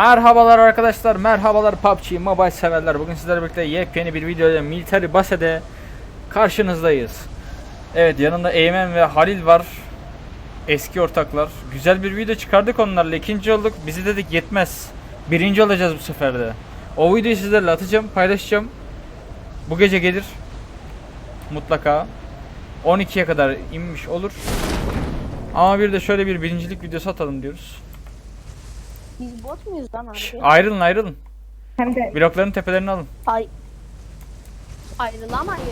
Merhabalar arkadaşlar, merhabalar PUBG Mobile severler. Bugün sizlerle birlikte yepyeni bir videoda Military Base'de karşınızdayız. Evet, yanında Eymen ve Halil var. Eski ortaklar. Güzel bir video çıkardık onlarla. ikinci olduk. Bizi dedik yetmez. Birinci olacağız bu sefer de. O videoyu sizlerle atacağım, paylaşacağım. Bu gece gelir. Mutlaka. 12'ye kadar inmiş olur. Ama bir de şöyle bir birincilik videosu atalım diyoruz. Biz bot muyuz lan abi? ayrılın ayrılın. Hem de Blokların tepelerini alın. Ay. Ayrılamayın.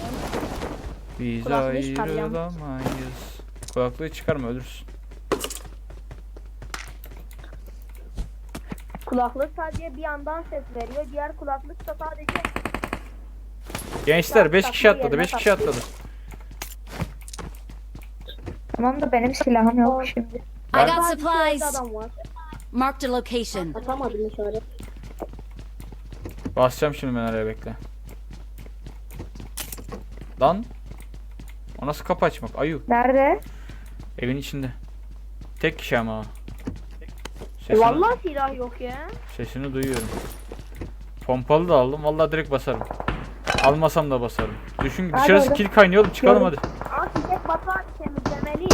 Biz Kulaklığı çıkaracağım. ayrılamayız. Kulaklığı çıkarma ölürsün. Kulaklık sadece bir yandan ses veriyor. Diğer kulaklık da sadece Gençler Ya, 5 kişi atladı yerine 5 kişi atladı. tamam da benim silahım yok şimdi. I got Sadece supplies. adam var. Marked a location. Atamadım işaret. Basacağım şimdi ben araya bekle. Lan. O nasıl kapı açmak? Ayu. Nerede? Evin içinde. Tek kişi ama. o. E, Sesini, vallahi silah yok ya. sesini duyuyorum. Pompalı da aldım. Vallahi direkt basarım. Almasam da basarım. Düşün Hadi dışarısı hadi. kill kaynıyor oğlum çıkalım hadi. Gördüm. Ama çiçek batar temizlemeli.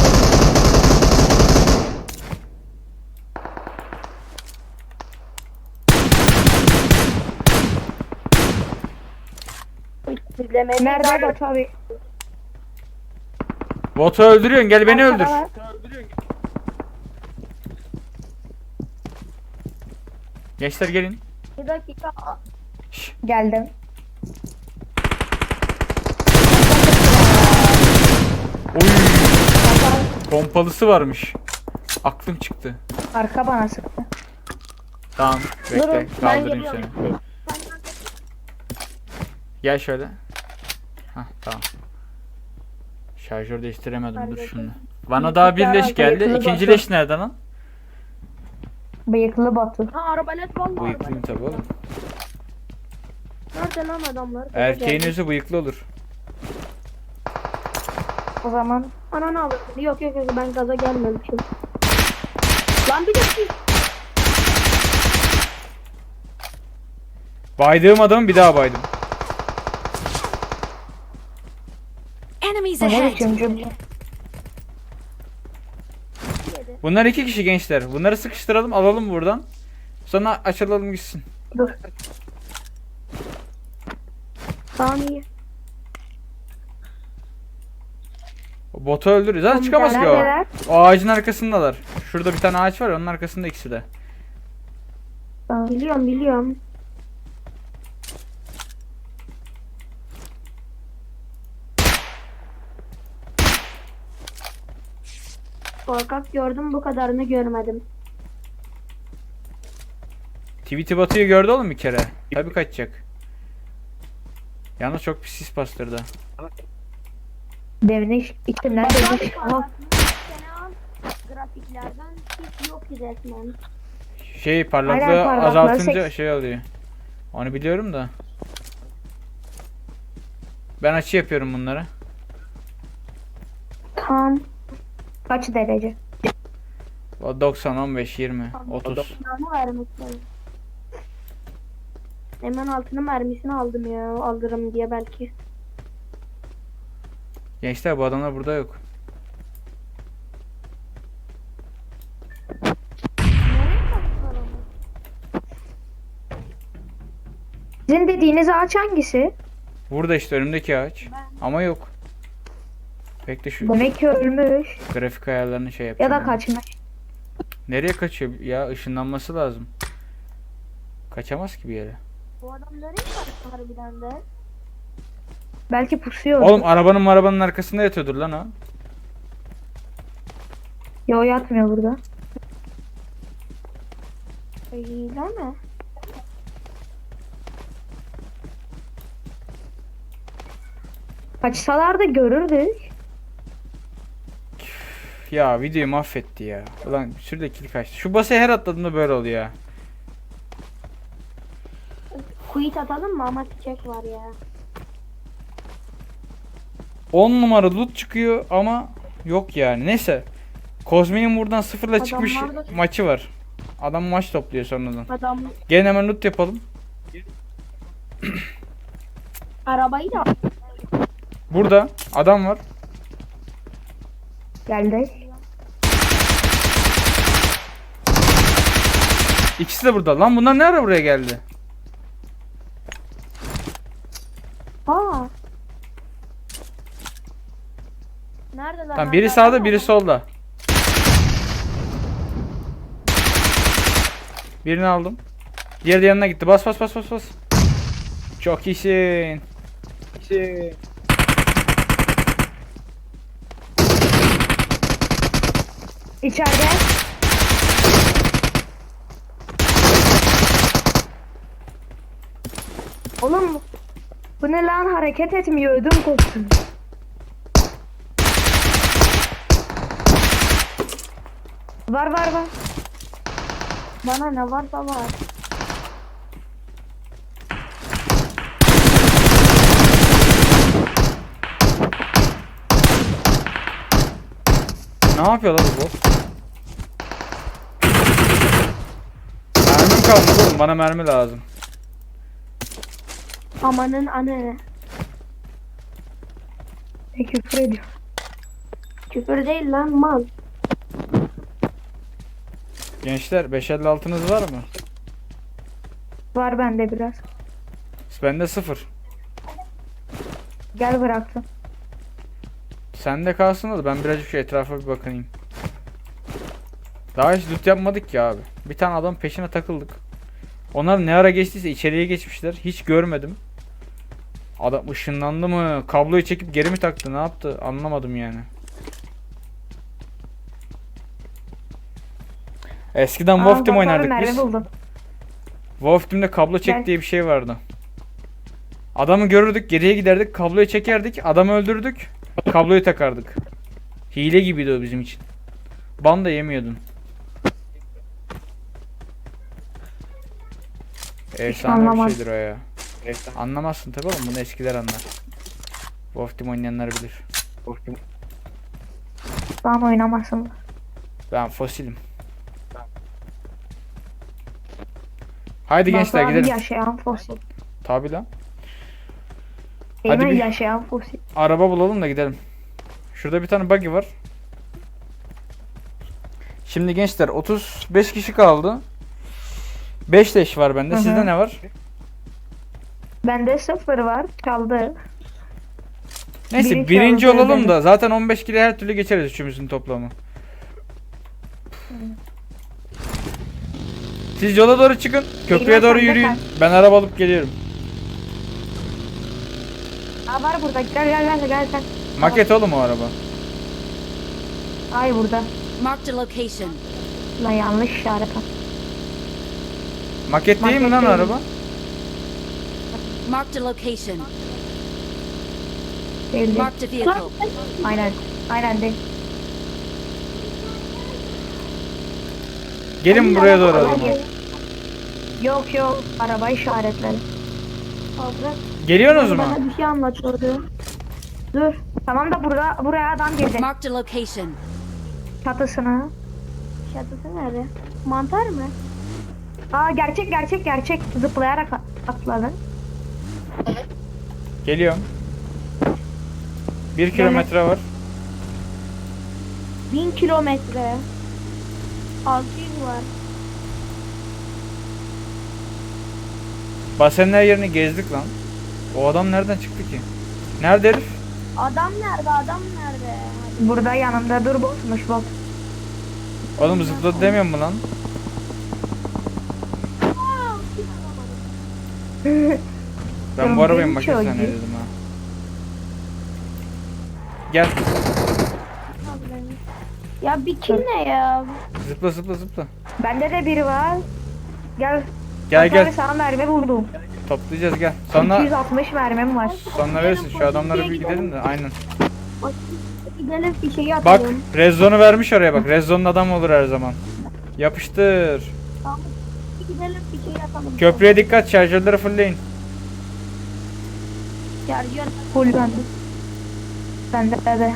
Temizlemeli. Nerede Batu abi? Botu öldürüyorsun gel beni öldür. Arkada var. Gençler gelin. Bir dakika. Geldim. Oy. Pompalısı varmış. Aklım çıktı. Arka bana sıktı. Tamam bekle Durun, ben kaldırayım geliyorum. seni. Gel şöyle. Hah tamam. Şarjör değiştiremedim dur şunu. Bana daha bir leş geldi. İkinci leş nerede lan? Bıyıklı Batu. Ha arabalet vallahi Bıyıklıyım arabalet. tabi oğlum. Nerede lan adamlar? Erkeğin yüzü bıyıklı olur. O zaman Ananı alır. Yok yok yok ben gaza gelmemişim. Lan bir dakika. Baydığım adamı bir daha baydım. Enemies ahead. cümle? Bunlar iki kişi gençler. Bunları sıkıştıralım alalım buradan. Sonra açılalım gitsin. Dur. Tamam iyi. O botu öldürürüz. Zaten çıkamaz ki o. O ağacın arkasındalar. Şurada bir tane ağaç var ya onun arkasında ikisi de. Tamam. Biliyorum biliyorum. Korkak gördüm bu kadarını görmedim. Tweety Batu'yu gördü oğlum bir kere. Tabii kaçacak. Yalnız çok pis sis bastırdı. Devine içinden devine Aha, Grafiklerden hiç yok ki resmen. Şey parlaklığı Aynen, parlaklığı azaltınca sek- şey oluyor. Onu biliyorum da. Ben açı yapıyorum bunları. Tam. Kaç derece? O 90, 15, 20, 30. Silahını vermişsin. Hemen altının mermisini aldım ya. Alırım diye belki. Gençler bu adamlar burada yok. Sizin dediğiniz ağaç hangisi? Burada işte önümdeki ağaç. Ama yok. Bekle şu Demek ki ölmüş. grafik ayarlarını şey Ya yapacağım. da yani. kaçmış. Nereye kaçıyor? Ya ışınlanması lazım. Kaçamaz ki bir yere. Bu adam nereye kaçtı harbiden de? Belki pusuyor. Oğlum arabanın arabanın arkasında yatıyordur lan o. Yo yatmıyor burada. Hile mi? Kaçsalar da görürdük. Ya videoyu mahvetti ya. Ulan şurada kill kaçtı. Şu basaya her atladığımda böyle oluyor ya. Quit atalım mı ama çiçek var ya. 10 numara loot çıkıyor ama yok yani. Neyse. Kozmi'nin buradan sıfırla çıkmış Adamlar da- maçı var. Adam maç topluyor sonradan. Adam Gelin hemen loot yapalım. arabayı da Burada adam var. Geldi. İkisi de burada. Lan bunlar ne ara buraya geldi? Aa. Neredeler? Tamam biri Nerede? sağda biri solda. Birini aldım. Diğeri de yanına gitti. Bas bas bas bas bas. Çok iyisin. İçeride. Oğlum bu ne lan hareket etmiyor ödüm koptu. Var var var. Bana ne varsa var. Ne yapıyor lan bu kalmadı oğlum. Bana mermi lazım. Amanın anı. Ne küfür ediyor. Küfür değil lan mal. Gençler 556'nız var mı? Var bende biraz. Bende sıfır. Gel bıraktım. Sende kalsın da ben birazcık şu etrafa bir bakayım. Daha hiç loot yapmadık ki abi. Bir tane adam peşine takıldık. Onlar ne ara geçtiyse içeriye geçmişler. Hiç görmedim. Adam ışınlandı mı? Kabloyu çekip geri mi taktı? Ne yaptı? Anlamadım yani. Eskiden Aa, Wolf Team oynardık biz. buldum. Wolf Team'de kablo çek diye bir şey vardı. Adamı görürdük, geriye giderdik, kabloyu çekerdik, adamı öldürdük, kabloyu takardık. Hile gibiydi o bizim için. Ban da yemiyordun. Efsane bir şeydir o ya. Anlamazsın tabi oğlum bunu eskiler anlar. Wolf Team oynayanlar bilir. Lan oynamasın. Ben fosilim. Haydi gençler Batuhan gidelim. Yaşayan fosil. Tabi lan. Hadi bir- yaşayan fosil. Araba bulalım da gidelim. Şurada bir tane buggy var. Şimdi gençler 35 kişi kaldı. 5 leş var bende. Hı hı. Sizde ne var? Bende sıfır var. Kaldı. Neyse Birinci birinci olalım da zaten 15 kilo her türlü geçeriz üçümüzün toplamı. Siz yola doğru çıkın. Köprüye doğru yürüyün. Ben araba alıp geliyorum. Aa var burada. Gel gel gel gel sen. Maket oğlum o araba. Ay burada. Marked a location. Lan yanlış işaret. Maket değil mi lan araba? Marked a location. Değil değil. Marked a vehicle. Aynen. Aynen değil. Gelin buraya doğru o zaman. Yok yok. Araba işaretleri. Abi, Geliyorsunuz mu? bana bir şey anlatıyordu. Dur. Tamam da burada buraya adam girdi. Marked a location. Çatısına. Çatısı nerede? Mantar mı? Aa gerçek gerçek gerçek. Zıplayarak atladı. Geliyorum. Bir kilometre var. 1000 kilometre. 600 var. Basenler yerini gezdik lan. O adam nereden çıktı ki? Nerede herif? Adam nerede? Adam nerede? Burada yanımda dur botmuş bot. Oğlum zıpladı demiyor mu lan? Ben bu arabayı maket çocuğu. zannediyordum ha. Gel. Ya bir kim ne ya? Zıpla zıpla zıpla. Bende de biri var. Gel. Gel gel. sana mermi buldum. Toplayacağız gel. Sonra 260 mermim var. sonra verirsin. Şu adamları bir gidelim de aynen. Gidelim bir şey Bak atalım. Rezzon'u vermiş oraya bak. Rezzon'un adam olur her zaman. Yapıştır. Gidelim Köprüye dikkat şarjörleri fullleyin. Şarjör full bende. Bende de.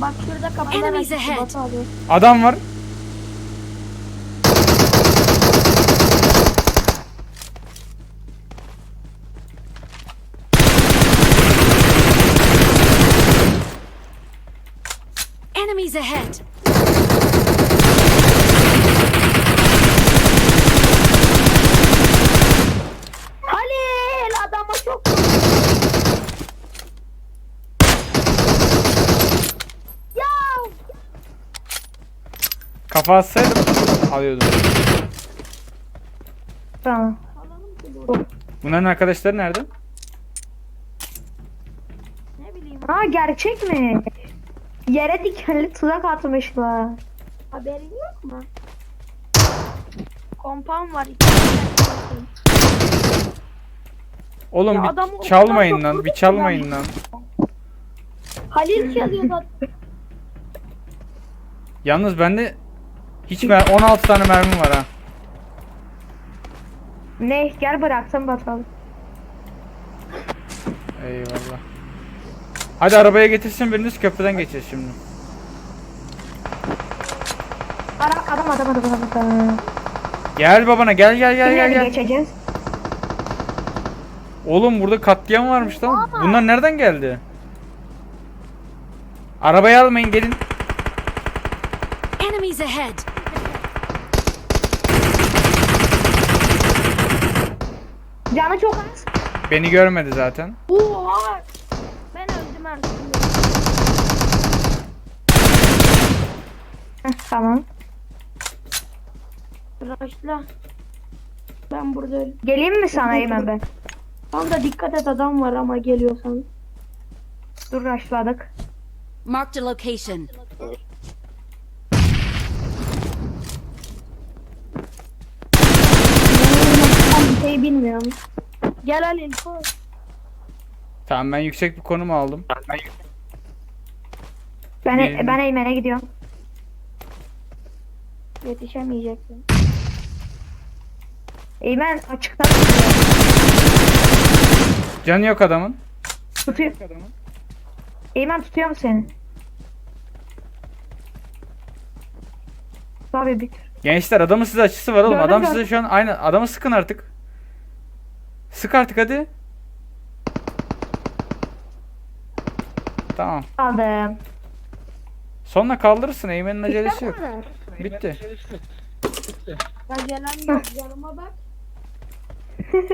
Bak şurada kapanan Enemies ahead. alıyor. Adam var. Enemies ahead. Kafa atsaydım alıyordum. Tamam. Bunların arkadaşları nerede? ne bileyim Ha gerçek mi? Yere dikenli tuzak atmışlar. haberin yok mu? Kompan var. iki tane. Oğlum Ya bir adamı o çalmayın kadar lan, çok bir çalmayın ki lan. Halil çalıyor da. Yalnız bende hiç mer 16 tane mermim var ha. Ne gel bıraksam batalım. Eyvallah. Hadi arabaya getirsin biriniz köprüden geçeceğiz şimdi. Ara adam adam adam adam. adam. Gel babana gel gel gel gel Kimleri gel. geçeceğiz? Oğlum burada katliam varmış lan. Bunlar nereden geldi? Arabayı almayın gelin. Enemies ahead! Canı çok az. Beni görmedi zaten. Oha. Ben öldüm artık. Heh, tamam. Raşla. Ben burada öldüm. Geleyim mi sana hemen ben? Tam da dikkat et adam var ama geliyorsan. Dur raşladık. Marked a location. Ben bir şey bilmiyorum. Gel Halil koş. Tamam ben yüksek bir konum aldım. Ben Gelin. ben Eymen'e gidiyorum. Yetişemeyeceksin. Eymen açıkta tutuyor. Canı yok adamın. Tutuyor. Eymen tutuyor mu seni? Abi bir Gençler adamın size açısı var oğlum. Gördüm, Adam gördüm. size şu an aynı adamı sıkın artık. Sık artık hadi. Tamam. aldım. Sonra kaldırırsın. Eymen'in acelesi yok. Bitti. Ya gelen yok yanıma bak.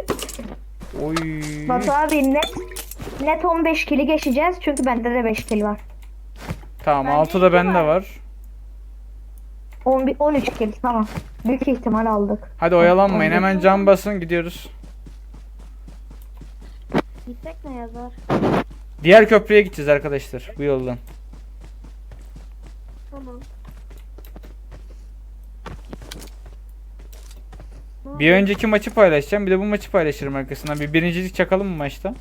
Oy. Batu abi net net 15 kili geçeceğiz çünkü bende de 5 kil var. Tamam Bende 6 da iki bende var. var. 11 13 kil tamam. Büyük ihtimal aldık. Hadi oyalanmayın. Hemen cam basın gidiyoruz. Gitsek ne yazar? Diğer köprüye gideceğiz arkadaşlar bu yoldan. Tamam. Bir önceki maçı paylaşacağım. Bir de bu maçı paylaşırım arkasından. Bir birincilik çakalım mı maçta?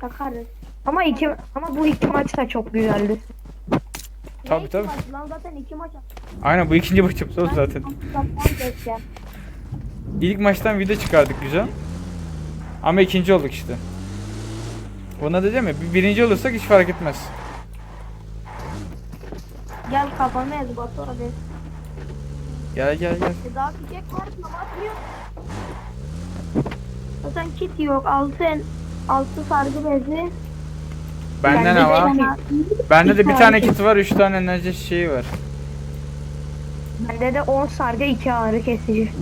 Çakarız. Ama iki ama bu iki maç da çok güzeldi. Maç Lan zaten iki maç Aynen bu ikinci maçımız oldu zaten. İlk maçtan video çıkardık güzel. Ama ikinci olduk işte. Ona da değil mi? Bir birinci olursak hiç fark etmez. Gel kafamı ez Batu abi. Gel gel gel. E daha fişek var mı? Bakmıyor. Zaten kit yok. Altı en altı sargı bezi. Bende Bende ne var? Bende de bir tane tane kit var, üç tane enerji şeyi var. Bende de 10 sargı 2 ağrı kesici.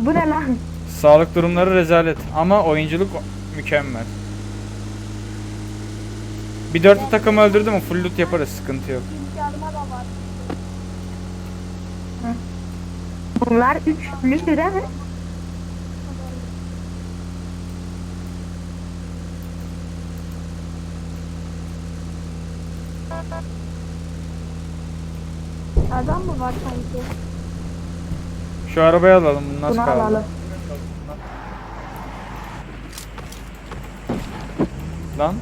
Bu ne lan? Sağlık durumları rezalet ama oyunculuk mükemmel. Bir dörtlü takım öldürdü mü full loot yaparız sıkıntı yok. İmkanıma da var. Bunlar 3 lütü değil mi? Adam mı var sanki? Şu arabayı alalım bunu nasıl Bunu kaldı? alalım. Lan.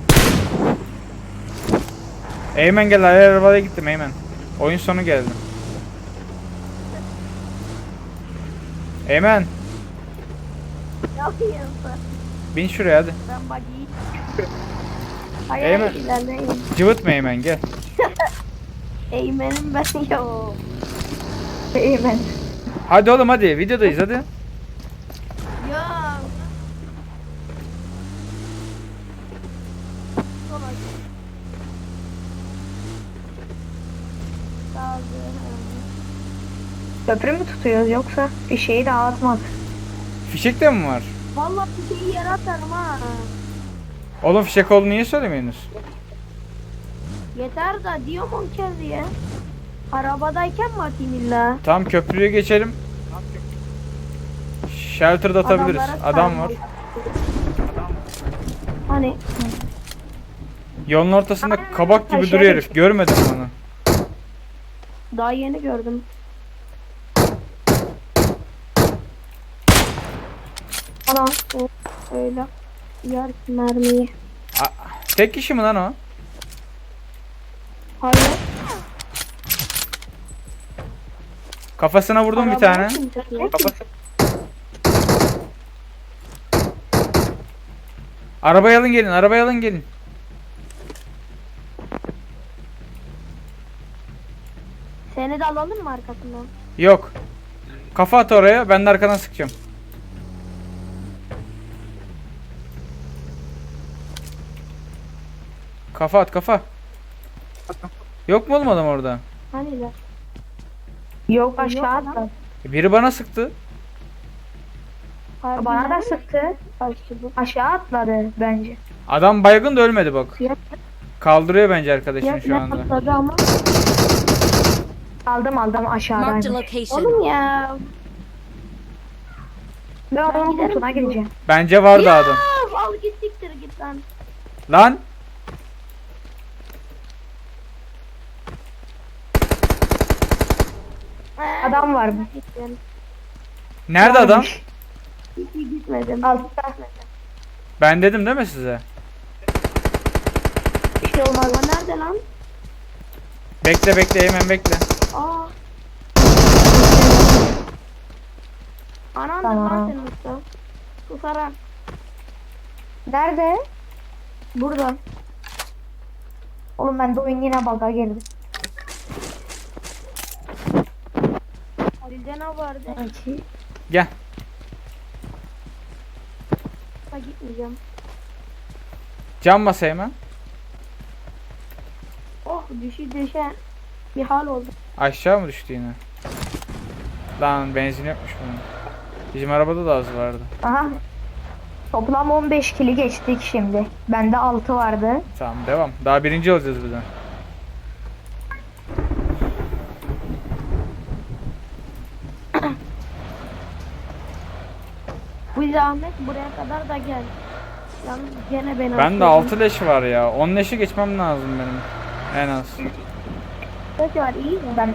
Eymen gel hayır arabaya gittim Eymen. Oyun sonu geldi. Eymen bin şuraya hadi. Ben. Hayır Eymen. ilerleyin. Cıvıtma Eymen gel. Eğmenim ben yok. Eymen. Hadi oğlum hadi videodayız hadi. Ya. Gazı. Köprü mü tutuyoruz yoksa bir şeyi atmadık. Fişek de mi var? Vallahi bir şeyi yere atarım ha. Oğlum fişek olduğunu niye söylemiyorsunuz? Yeter da diyorum on kez diye. Arabadayken mi atayım illa? Tam köprüye geçelim. Shelter'da atabiliriz. Adamlara Adam var. Hani Yolun ortasında kabak gibi aşağı duruyor geç. herif. Görmedim onu. daha yeni gördüm. Ana o öyle yer mermiyi. Tek kişi mi lan o? Hayır. Kafasına vurdum bir arabaya tane. kim takıyor? Arabaya alın gelin. Arabaya alın gelin. Seni de alalım mı arkasından? Yok. Kafa at oraya. Ben de arkadan sıkacağım. Kafa at kafa. Yok mu oğlum adam orada? Hani de? Yok aşağı atla. E, Biri bana sıktı. Harbi Bana da sıktı. Bu. Aşağı atladı bence. Adam baygın da ölmedi bak. Kaldırıyor bence arkadaşını şu anda. ama. Aldım aldım Marked a location. Oğlum ya. Ben onun giderim bu. gireceğim. Bence vardı adam. Of, al git siktir git lan. Lan Adam var mı? Gittim. nerede adam? Varmış. Hiç iyi gitmedim. Altta. Ben dedim değil mi size? Bir şey olmaz. Ama nerede lan? Bekle bekle hemen bekle. Aa. Anan da Tamam. lan senin usta. Kusarak. Nerede? Burada. Oğlum ben de oyun yine bug'a girdi. Halil'de ne vardı? Gel. Ha gitmeyeceğim. Cam bas hemen. Oh düşü düşe bir hal oldu. Aşağı mı düştü yine? Lan benzin yokmuş bunun. Bizim arabada da az vardı. Aha. Toplam 15 kili geçtik şimdi. Bende 6 vardı. Tamam devam. Daha birinci olacağız buradan. Bu zahmet buraya kadar da gel. Yalnız gene beni Ben de atıyorsun. 6 leş var ya. 10 leşi geçmem lazım benim. En az. Kaç var iyi mi? Ben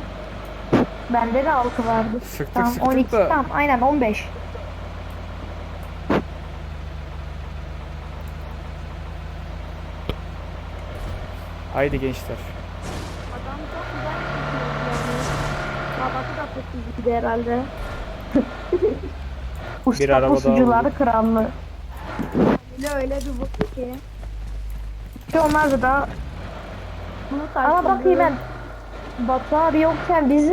bende de 6 vardı. Sıktık Tamam sıktık 12 da. tamam aynen 15. Haydi gençler. Adam çok güzel. Babası da tutucuydu herhalde. Usta araba daha pusucuları krallığı. Öyle öyle bir bu ki. Ki onlar da Bunu ama bakayım ben Batu abi yokken biz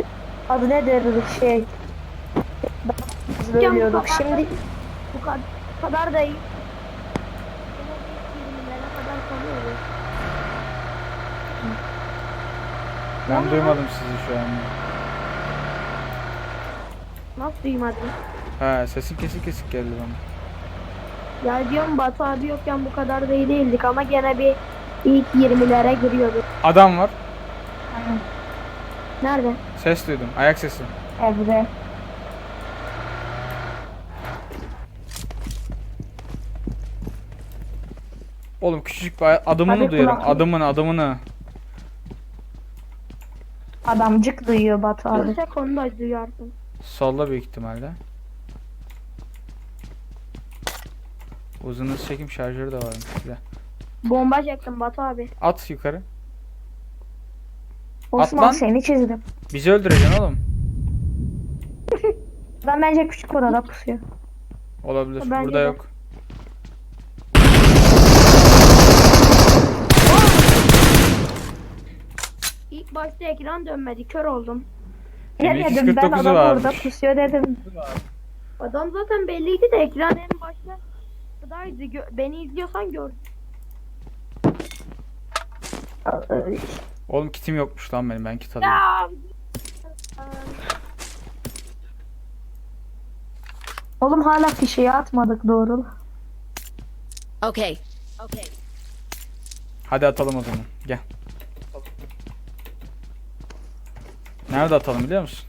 adı ne derdik şey biz ölüyorduk. bu Şimdi Bu kadar, bu kadar da iyi. Ben duymadım sizi şu an. Nasıl duymadın? Ha sesin kesik kesik geldi bana. Ya diyorum Batu abi yokken bu kadar da iyi değildik ama gene bir ilk 20'lere giriyorduk. Adam var. Nerede? Ses duydum. Ayak sesi. evde Oğlum küçücük bir adımını Hadi duyuyorum. kulaklık. Adımını adımını. adamcık duyuyor Batu abi. Yüksek onu da duyarsın. Solda büyük ihtimalle. Uzun hız çekim şarjörü de varmış. Güzel. Bomba çektim Batu abi. At yukarı. Osman lan. seni çizdim. Bizi öldüreceksin oğlum. Ben bence küçük odada pusuyor. Olabilir. Bence Burada de. yok. İlk başta ekran dönmedi. Kör oldum. Ne M249'u dedim ben adam varmış. orada pusuyor dedim. Adam zaten belliydi de ekran en başta. Gö- beni izliyorsan gör. Oğlum kitim yokmuş lan benim ben kit alayım. Ya. Oğlum hala fişeği atmadık doğru. Okay. Okay. Hadi atalım o zaman. Gel. Nerede atalım biliyor musun?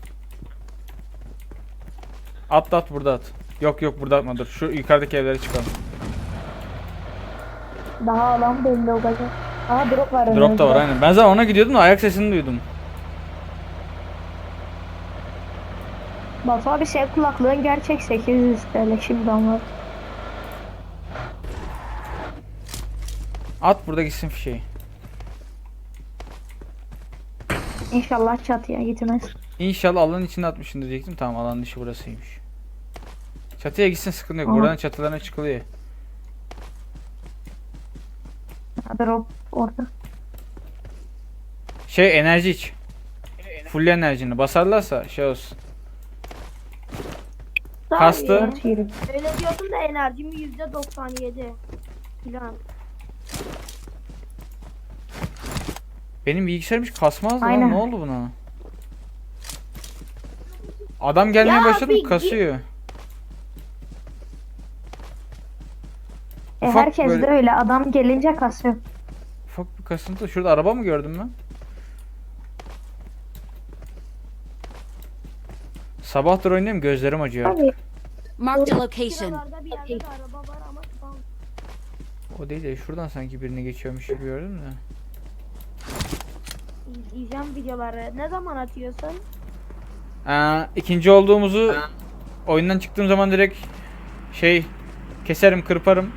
At at burada at. Yok yok burada atma dur. Şu yukarıdaki evlere çıkalım. Daha alan belli olacak. Aha drop var Drop da var aynen. Ben zaten ona gidiyordum da ayak sesini duydum. Batu abi şey kulaklığın gerçek 800 TL şimdi ama. At burada gitsin fişeği. İnşallah çatıya gitmez. İnşallah alanın içinde atmışsın diyecektim. Tamam alanın dışı burasıymış. Çatıya gitsin sıkıntı yok. Aha. Buradan çatılarına çıkılıyor. Drop orada. Şey enerji iç. Full enerjini basarlarsa şey olsun. Kastı. Tabii. 420. Öyle diyorsun da enerjim yüzde 97 filan. Benim bilgisayarım hiç kasmaz lan. Aynen. Ne oldu buna? Adam gelmeye Ya başladı bir- kasıyor. E, Ufak herkes böyle- de öyle adam gelince kasıyor. Kasıntı. Şurada araba mı gördüm ben? Sabahtır oynuyorum gözlerim acıyor. Abi Marked a location. Şuralarda bir yerde de araba var ama tamam. O değil de şuradan sanki birini geçiyormuş gibi gördüm de. İzleyeceğim videoları. Ne zaman atıyorsun? Ee, ikinci olduğumuzu oyundan çıktığım zaman direkt şey keserim kırparım.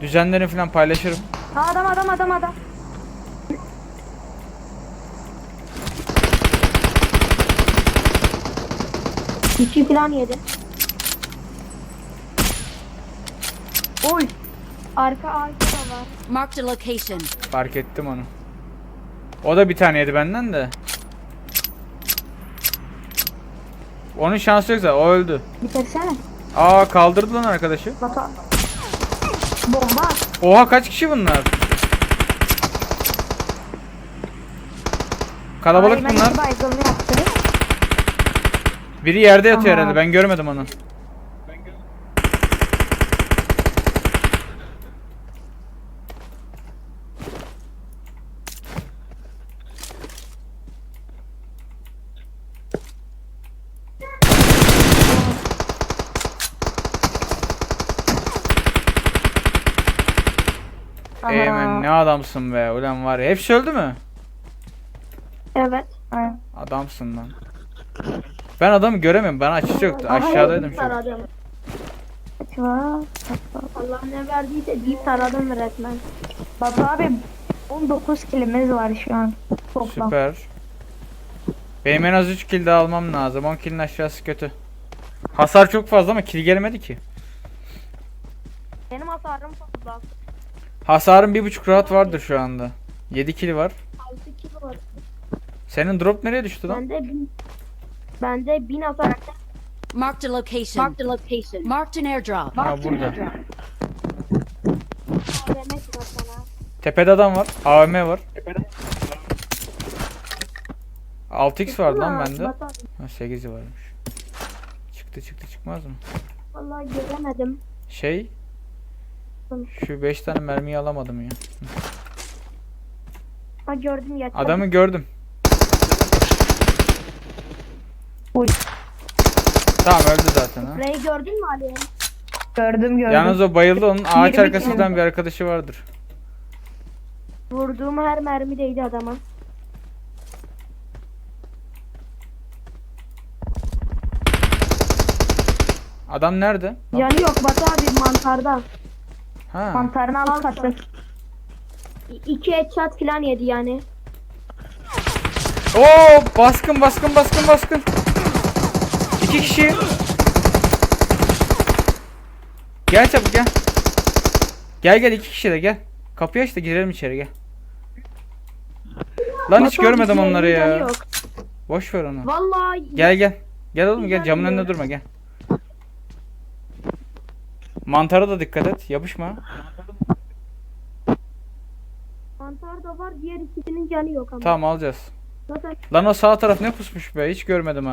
Düzenlerini falan paylaşırım. Ha, adam adam adam adam. İki falan yedi. Oy. Arka arka da var. Marked a location. Fark ettim onu. O da bir tane yedi benden de. Onun şansı yok zaten o öldü. Bitirsene. Aa kaldırdı lan arkadaşı. Batu. Bomba. at. Oha kaç kişi bunlar? Kalabalık Ay, ben bunlar. iki. Biri yerde yatıyor Aha. herhalde ben görmedim onu. Aha. Eymen ne adamsın be ulan var ya. Hepsi öldü mü? Evet. Aynen. Adamsın lan. Ben adamı göremiyorum. Ben açısı yoktu. Aşağıdaydım şu an. Taradım. Allah ne verdiyse deyip taradım resmen. Batu abi 19 kilimiz var şu an. Toplam. Süper. Benim en az 3 kill daha almam lazım. 10 killin aşağısı kötü. Hasar çok fazla ama kill gelmedi ki. Benim hasarım fazla. Hasarım 1.5 rahat vardır şu anda. 7 kill var. 6 kilo var. Senin drop nereye düştü lan? Bende bin Bende bin hasar. Marked a location. Marked a location. Marked an airdrop. Ha burada. AVM çıkar sana. Tepede adam var. AVM var. 6x var lan bende. Abi, Ha 8'i varmış. Çıktı çıktı çıkmaz mı? Vallahi göremedim. Şey şu 5 tane mermiyi alamadım ya. Ha gördüm yeter. Adamı gördüm. Uy. Tamam öldü zaten ha. Rey gördün mü Ali? Gördüm gördüm. Yalnız o bayıldı onun ağaç 20 arkasından bir arkadaşı vardır. Vurduğum her mermi değdi adama. Adam nerede? Yanı yok Batu abi mantarda. Ha. Mantarın alt katı. İ- İki headshot falan yedi yani. Oo baskın baskın baskın baskın. İki kişi. Gel çabuk gel. Gel gel iki kişi de gel. Kapıyı aç da girelim içeri gel. Lan hiç görmedim senin onları ya. Yok. Boş ver onu. Vallahi Gel gel. Gel oğlum gel camın önünde durma gel. Mantara da dikkat et. Yapışma. Mantar da var diğer ikisinin canı yok ama. Tamam alacağız. Zaten Lan o sağ taraf ne pusmuş be hiç görmedim ha.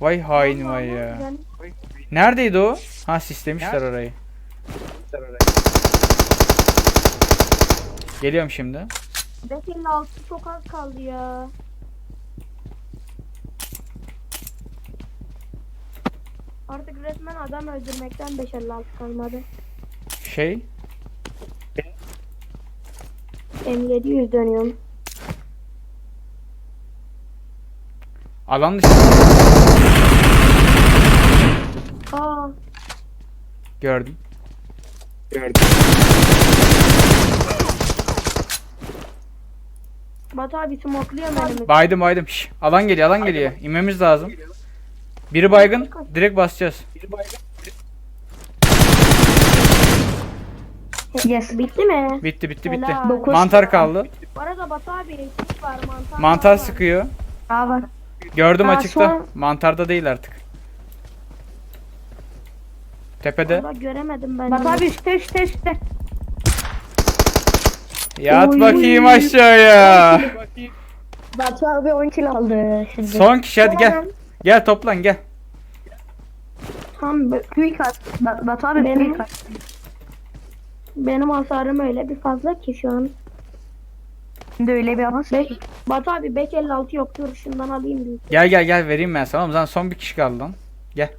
Vay hain vay ya. Yani Neredeydi o? Ha sislemişler orayı. Geliyorum şimdi. 556 çok az kaldı ya. Artık resmen adam öldürmekten 556 kalmadı. Şey M700 dönüyorum. alan dışı Aa, gördüm. Batu abi smokluyorum elimi. Baydım baydım. Şş, alan geliyor alan geliyor. İnmemiz lazım. Biri baygın direkt basacağız. Yes. Bitti mi? Bitti bitti bitti. Helal. Dokuz. Mantar kaldı. Bu arada Batu abi var mantar. Mantar var. sıkıyor. Daha var. Gördüm Ha, açıkta. son- Mantarda değil artık. Tepede. Valla göremedim ben. Batu abi üstte üstte üstte. Yat Oy. bakayım aşağıya. Batu abi 10 kill aldı şimdi. Son kişi hadi gel. Gel toplan gel. Tam Quick at. Ba- Batu abi Benim- quick at. benim hasarım öyle bir fazla ki şu an. Şimdi öyle bir avans. Be Batu abi 556 yok dur şundan alayım bir. Gel gel gel vereyim ben sana. Oğlum zaten son bir kişi kaldı lan. Gel.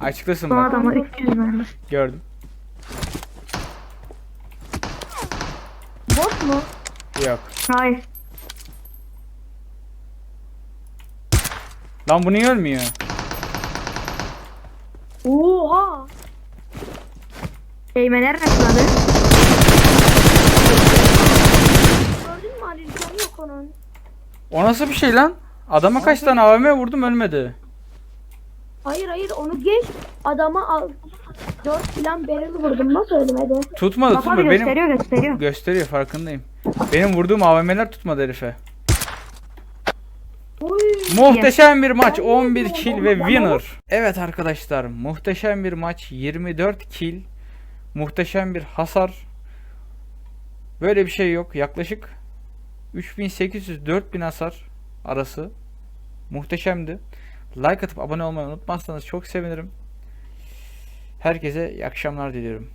Açıklasın Son bak. adama 300 vermiş. Gördüm. Bot mu? Yok. Hayır. Lan bu niye ölmüyor? Oha! Nerede sıradı? Gördün mü Halil canı yok onun. O nasıl bir şey lan? Adama kaç tane AVM vurdum ölmedi. Hayır hayır onu geç. Adama al. 4 falan beril vurdum nasıl ölmedi? Tutmadı abi tutmadı. Benim gösteriyor gösteriyor. gösteriyor farkındayım. Benim vurduğum AVM'ler tutmadı herife. Muhteşem bir maç 11 kill ve winner. Evet arkadaşlar muhteşem bir maç 24 kill. Muhteşem bir hasar. Böyle bir şey yok. Yaklaşık 3800-4000 hasar arası. Muhteşemdi. Like atıp abone olmayı unutmazsanız çok sevinirim. Herkese iyi akşamlar diliyorum.